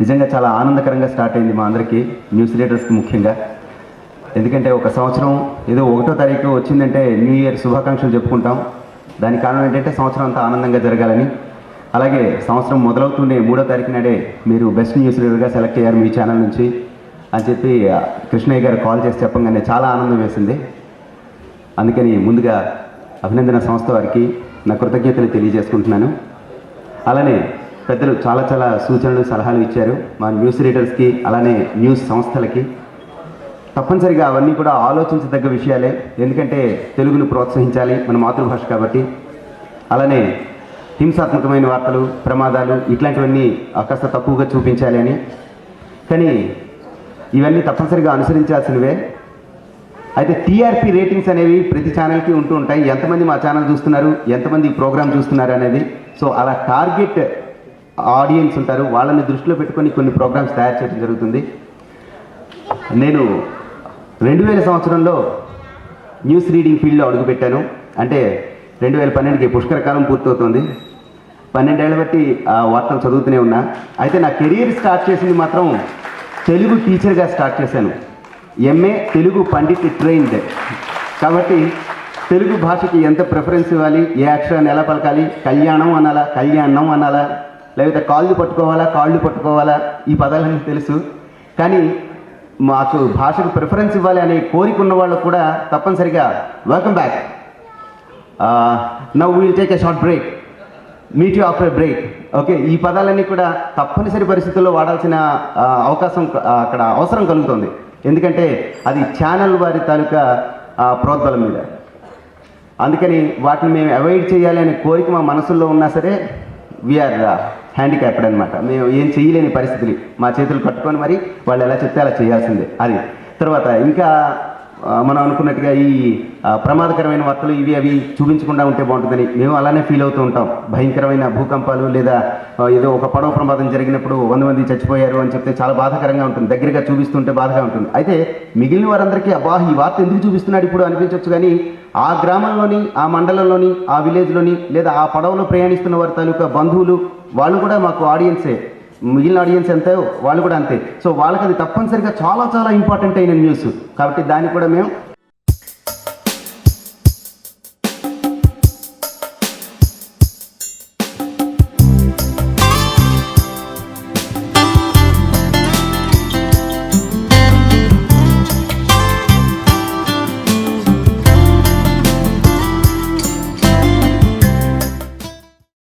నిజంగా చాలా ఆనందకరంగా స్టార్ట్ అయింది మా అందరికీ న్యూస్ రీడర్స్కి ముఖ్యంగా. ఎందుకంటే ఒక సంవత్సరం ఏదో ఒకటో తారీఖు వచ్చిందంటే న్యూ ఇయర్ శుభాకాంక్షలు చెప్పుకుంటాం. దాని కారణం ఏంటంటే సంవత్సరం అంతా ఆనందంగా జరగాలని. అలాగే సంవత్సరం మొదలవుతుండే మూడో తారీఖు నాడే మీరు బెస్ట్ న్యూస్ రీడర్గా సెలెక్ట్ అయ్యారు మీ ఛానల్ నుంచి అని చెప్పి కృష్ణయ్య గారు కాల్ చేసి చెప్పంగానే చాలా ఆనందం వేసింది. అందుకని ముందుగా అభినందన సంస్థ వారికి నా కృతజ్ఞతలు తెలియజేసుకుంటున్నాను. అలానే పెద్దలు చాలా చాలా సూచనలు సలహాలు ఇచ్చారు. మా న్యూస్ రీడర్స్కి అలానే న్యూస్ సంస్థలకి. తప్పనిసరిగా అవన్నీ కూడా ఆలోచించదగ్గ విషయాలే. ఎందుకంటే తెలుగును ప్రోత్సహించాలి మన మాతృభాష కాబట్టి. అలానే హింసాత్మకమైన వార్తలు ప్రమాదాలు ఇట్లాంటివన్నీ కాస్త తక్కువగా చూపించాలి అని. కానీ ఇవన్నీ తప్పనిసరిగా అనుసరించాల్సినవే. అయితే టీఆర్పీ రేటింగ్స్ అనేవి ప్రతి ఛానల్కి ఉంటూ ఉంటాయి. ఎంతమంది మా ఛానల్ చూస్తున్నారు? ఎంతమంది ప్రోగ్రామ్ చూస్తున్నారు అనేది. సో అలా టార్గెట్ ఆడియన్స్ ఉంటారు వాళ్ళని దృష్టిలో పెట్టుకొని కొన్ని ప్రోగ్రామ్స్ తయారు చేయడం జరుగుతుంది. నేను రెండు వేల సంవత్సరంలో న్యూస్ రీడింగ్ ఫీల్డ్లో అడుగుపెట్టాను. అంటే రెండు వేల పన్నెండుకి పుష్కరకాలం పూర్తవుతుంది. పన్నెండేళ్ళ బట్టి ఆ వార్తలు చదువుతూనే ఉన్నా. అయితే నా కెరీర్ స్టార్ట్ చేసింది మాత్రం తెలుగు టీచర్గా స్టార్ట్ చేశాను. MA Telugu pandit trained. కాబట్టి తెలుగు భాషకి ఎంత ప్రిఫరెన్స్ ఇవ్వాలి ఏ అక్షరాన్ని ఎలా పలకాలి కళ్యాణం అనాలా కళ్యాణం అనాలా లేకపోతే కాళ్ళు పట్టుకోవాలా కాళ్ళు పట్టుకోవాలా? ఈ పదాలన్నీ తెలుసు. కానీ మాకు భాషకు ప్రిఫరెన్స్ ఇవ్వాలి అనే కోరిక ఉన్న వాళ్ళు కూడా తప్పనిసరిగా welcome back now will take a short break meet you after break okay ఈ పదాలన్నీ కూడా తప్పనిసరి పరిస్థితుల్లో వాడాల్సిన అవకాశం అక్కడ అవసరం కలుగుతుంది. ఎందుకంటే అది ఛానల్ వారి తాలూకా ప్రోద్బలం మీద. అందుకని వాటిని మేము అవాయిడ్ చేయాలి అనే కోరిక మా మనసుల్లో ఉన్నా సరే వీఆర్ హ్యాండిక్యాప్డ్ అనమాట మేము ఏం చేయలేని పరిస్థితులు. మా చేతులు కట్టుకొని మరి వాళ్ళు ఎలా చెప్తే అలా చేయాల్సిందే. అది. తర్వాత ఇంకా మనం అనుకున్నట్టుగా ఈ ప్రమాదకరమైన వార్తలు ఇవి అవి చూపించకుండా ఉంటే బాగుంటుందని మేము అలానే ఫీల్ అవుతూ ఉంటాం. భయంకరమైన భూకంపాలు లేదా ఏదో ఒక పడవ ప్రమాదం జరిగినప్పుడు వంద మంది చచ్చిపోయారు అని చెప్తే చాలా బాధాకరంగా ఉంటుంది. దగ్గరగా చూపిస్తుంటే బాధగా ఉంటుంది. అయితే మిగిలిన వారందరికీ అబ్బా ఈ వార్త ఎందుకు చూపిస్తున్నాడు ఇప్పుడు అనిపించవచ్చు కానీ ఆ గ్రామంలోని ఆ మండలంలోని ఆ విలేజ్లోని లేదా ఆ పడవలో ప్రయాణిస్తున్న వారి తాలూకా బంధువులు వాళ్ళు కూడా మాకు ఆడియన్సే. మిగిలిన ఆడియన్స్ అంతే వాళ్ళు కూడా అంతే. సో వాళ్ళకి అది తప్పనిసరిగా చాలా చాలా ఇంపార్టెంట్ అయిన న్యూస్ కాబట్టి దాన్ని కూడా మేము